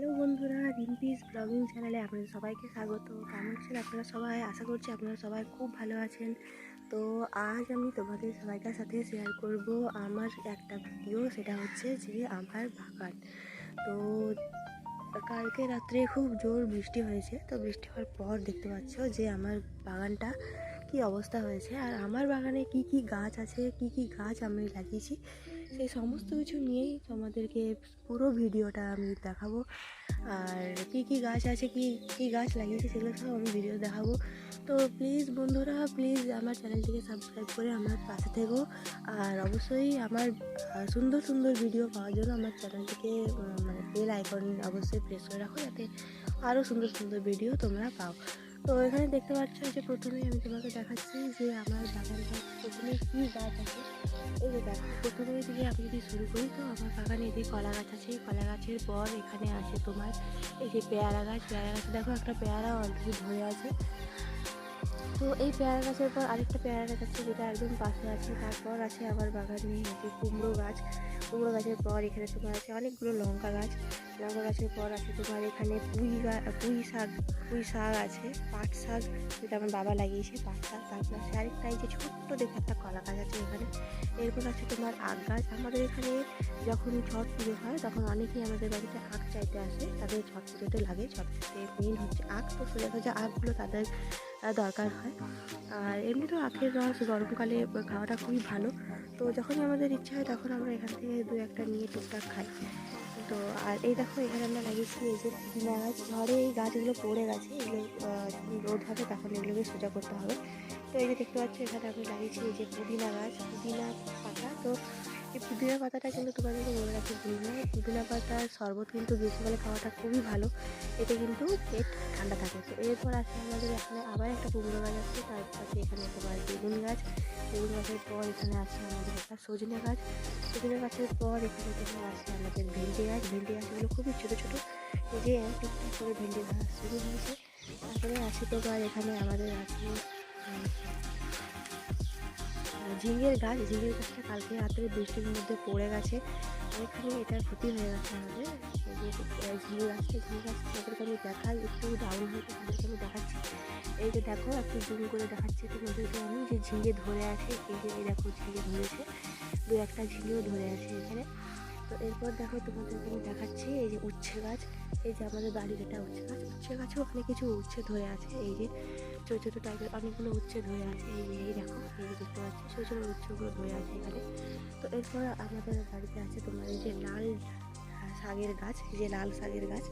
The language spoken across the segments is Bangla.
হ্যালো বন্ধুরা রিম্পিস ব্লগিং চ্যানেলে আপনাদের সবাইকে স্বাগত। কেমন আছেন আপনারা সবাই? আশা করছি আপনারা সবাই খুব ভালো আছেন। তো আজ আমি তোমাদের সবাইকার সাথে শেয়ার করব আমার একটা ভিডিও সেটা হচ্ছে যে আমার বাগান তো কালকে রাত্রে খুব জোর বৃষ্টি হয়েছে, তো বৃষ্টি হওয়ার পর দেখতে পাচ্ছ যে আমার বাগানটা কি অবস্থা হয়েছে। আর আমার বাগানে কি কি গাছ আছে, কি কি গাছ আমি লাগিয়েছি সেই সমস্ত কিছু নিয়েই তোমাদেরকে পুরো ভিডিওটা আমি দেখাবো। আর কি কি গাছ আছে, কি কি গাছ লাগিয়েছে সেগুলো সব আমি ভিডিও দেখাবো। তো প্লিজ বন্ধুরা প্লিজ আমার চ্যানেলটিকে সাবস্ক্রাইব করে আমার পাশে থেকো। আর অবশ্যই আমার সুন্দর সুন্দর ভিডিও পাওয়ার জন্য আমার চ্যানেলটিকে মানে বেল আইকন অবশ্যই প্রেস করে রাখো, যাতে আরও সুন্দর সুন্দর ভিডিও তোমরা পাও। তো এখানে দেখতে পাচ্ছ যে প্রথমেই আমি তোমাকে দেখাচ্ছি যে আমার বাগানটা প্রথমে কী গাছ আছে। এই যে দেখো প্রথমে দিয়ে আমি যদি শুরু করি, তো আমার বাগানে এই যে কলা গাছ আছে কলা গাছের পর এখানে আছে তোমার। এই যে পেয়ারা গাছ, পেয়ারা গাছে দেখো একটা পেয়ারা অলরেডি ধরে আছে। তো এই পেয়ারা গাছের পর আরেকটা পেয়ারা গাছ আছে যেটা একদম পাশে আছে। তারপর আছে আবার বাগানে যে কুমড়ো গাছ। কুমড়ো গাছের পর এখানে তোমার আছে অনেকগুলো লঙ্কা গাছ। লঙ্কা গাছের পর আছে তোমার এখানে পুঁই গাছ পুঁই শাক পুঁই শাক আছে, পাট শাক যেটা আমার বাবা লাগিয়েছে, পাট শাক। তারপর আছে আরেকটা এই যে ছোট্ট দেখে একটা কলা গাছ আছে এখানে। এরপর আছে তোমার আখ গাছ। আমাদের এখানে যখন ছট পুজো হয়, তখন অনেকেই আমাদের বাড়িতে আখ চাইতে আসে। তাদের ছট পুজোতে লাগে। ছট পুজোতে মেন হচ্ছে আখ। তো সোজা সোজা আখগুলো তাদের দরকার হয়। আর এমনিতেও আখের রস গরমকালে খাওয়াটা খুবই ভালো। তো যখনই আমাদের ইচ্ছা হয় তখন আমরা এখান থেকে দু একটা নিয়ে টুকটাক খাই। তো আর এই দেখো এখানে আমরা লাগিয়েছি এই যে পুদিনা গাছ ঝড়ে এই গাছগুলো পড়ে গেছে, এগুলো রোদ হবে তখন এগুলোকে সোজা করতে হবে। তো এই যে দেখতে পাচ্ছ এখানে আমি লাগিয়েছি এই যে পুদিনা গাছ, পুদিনা পাতা। তো পুদিনা পাতাটা কিন্তু তোমাদেরকে বলে রাখি পুদিনা পুদিনা পাতার শরবত কিন্তু গ্রীষ্মকালে খাওয়াটা খুবই ভালো। এতে কিন্তু পেট ঠান্ডা থাকে। তো এরপর আছে আমাদের এখানে আবার একটা কুমড়ো গাছ আছে। তার পাশে এখানে তোমার বেগুন গাছ। বেগুন গাছের পর এখানে আছে আমাদের একটা সজনে গাছ। সজনে গাছের পর এখানে তোমার আছে আমাদের ভেন্ডি গাছ। ভেন্ডি গাছগুলো খুবই ছোটো ছোটো। এই যে টুকটাক করে ভেন্ডি গাছ শুরু হয়েছে। তারপরে আছে তোমার এখানে আমাদের আছে ঝিঙের গাছ, ঝিঙ্গের গাছটা কালকে রাত্রে বৃষ্টির মধ্যে পড়ে গেছে। অনেকখানি এটার ক্ষতি হয়ে গেছে আমাদের। ঝিঙে গাছটা ঝিঙে গাছ তাদেরকে আমি দেখাই, একটু ডাউন হয়েছে তাদেরকে আমি দেখাচ্ছি। এই যে দেখো, একটু জুম করে দেখাচ্ছি তোমাদেরকে আমি যে ঝিঙে ধরে আছে। এই যে দেখো ঝিঙে ধরেছে। দু একটা ঝিঙেও ধরে আছে এখানে। তো এরপর দেখো তোমাদেরকে আমি দেখাচ্ছি এই যে উচ্ছে গাছ। এই যে আমাদের বাড়ির এটা উচ্ছে গাছ। উচ্ছে গাছেও অনেক কিছু উচ্ছে ধরে আছে। এই যে ছোটো ছোটো টাইপের অনেকগুলো উচ্ছে ধরে আছে। এই এই দেখো, এই যে দেখতে পাচ্ছি, ছোটো ছোটো উচ্ছেগুলো ধরে আছে এখানে। তো এরপর আমাদের বাড়িতে আছে তোমার এই যে লাল শাকের গাছ, এই যে লাল শাকের গাছ।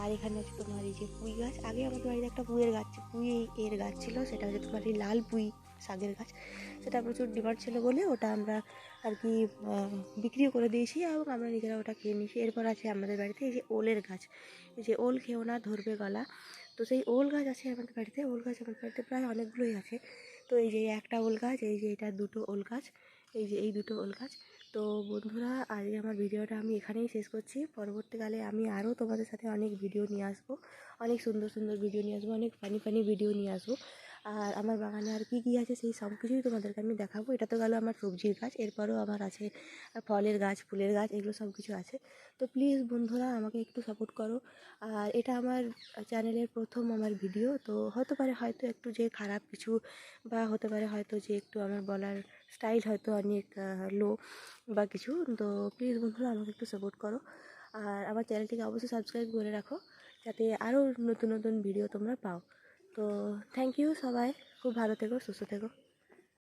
আর এখানে আছে তোমার এই যে পুঁই গাছ। আগে আমাদের বাড়িতে একটা পুঁইয়ের গাছ, পুঁই এর গাছ ছিল। সেটা হচ্ছে তোমার এই লাল পুঁই। শাকের গাছ। সেটা প্রচুর ডিমান্ড ছিল বলে ওটা আমরা আর কি বিক্রিও করে দিয়েছি এবং আমরা নিজেরা ওটা খেয়ে নিয়েছি। এরপর আছে আমাদের বাড়িতে এই যে ওলের গাছ। এই যে ওল খেয়েও না, ধরবে গলা। তো সেই ওল গাছ আছে আমাদের বাড়িতে। ওল গাছ আমাদের বাড়িতে প্রায় অনেকগুলোই আছে। তো এই যে একটা ওল গাছ, এই যে এটা দুটো ওল গাছ, এই যে এই দুটো ওল গাছ। তো বন্ধুরা, আজকে আমার ভিডিওটা আমি এখানেই শেষ করছি। পরবর্তীকালে আমি আরও তোমাদের সাথে অনেক ভিডিও নিয়ে আসব। অনেক সুন্দর সুন্দর ভিডিও নিয়ে আসব, অনেক ফানি ফানি ভিডিও নিয়ে আসব। আর আমার বাগানে আর কী কী আছে সেই সব কিছুই তোমাদেরকে আমি দেখাবো। এটা তো গেলো আমার সবজির গাছ, এরপরও আমার আছে ফলের গাছ, ফুলের গাছ, এগুলো সব কিছু আছে। তো প্লিজ বন্ধুরা, আমাকে একটু সাপোর্ট করো। আর এটা আমার চ্যানেলের প্রথম আমার ভিডিও তো হতে পারে হয়তো একটু যে খারাপ কিছু বা হতে পারে হয়তো যে একটু আমার বলার স্টাইল হয়তো অনেক লো বা কিছু। তো প্লিজ বন্ধুরা, আমাকে একটু সাপোর্ট করো। আর আমার চ্যানেলটিকে অবশ্যই সাবস্ক্রাইব করে রাখো, যাতে আরও নতুন নতুন ভিডিও তোমরা পাও। তো থ্যাংক ইউ সবাই। খুব ভালো থেকো সুস্থ থেকো।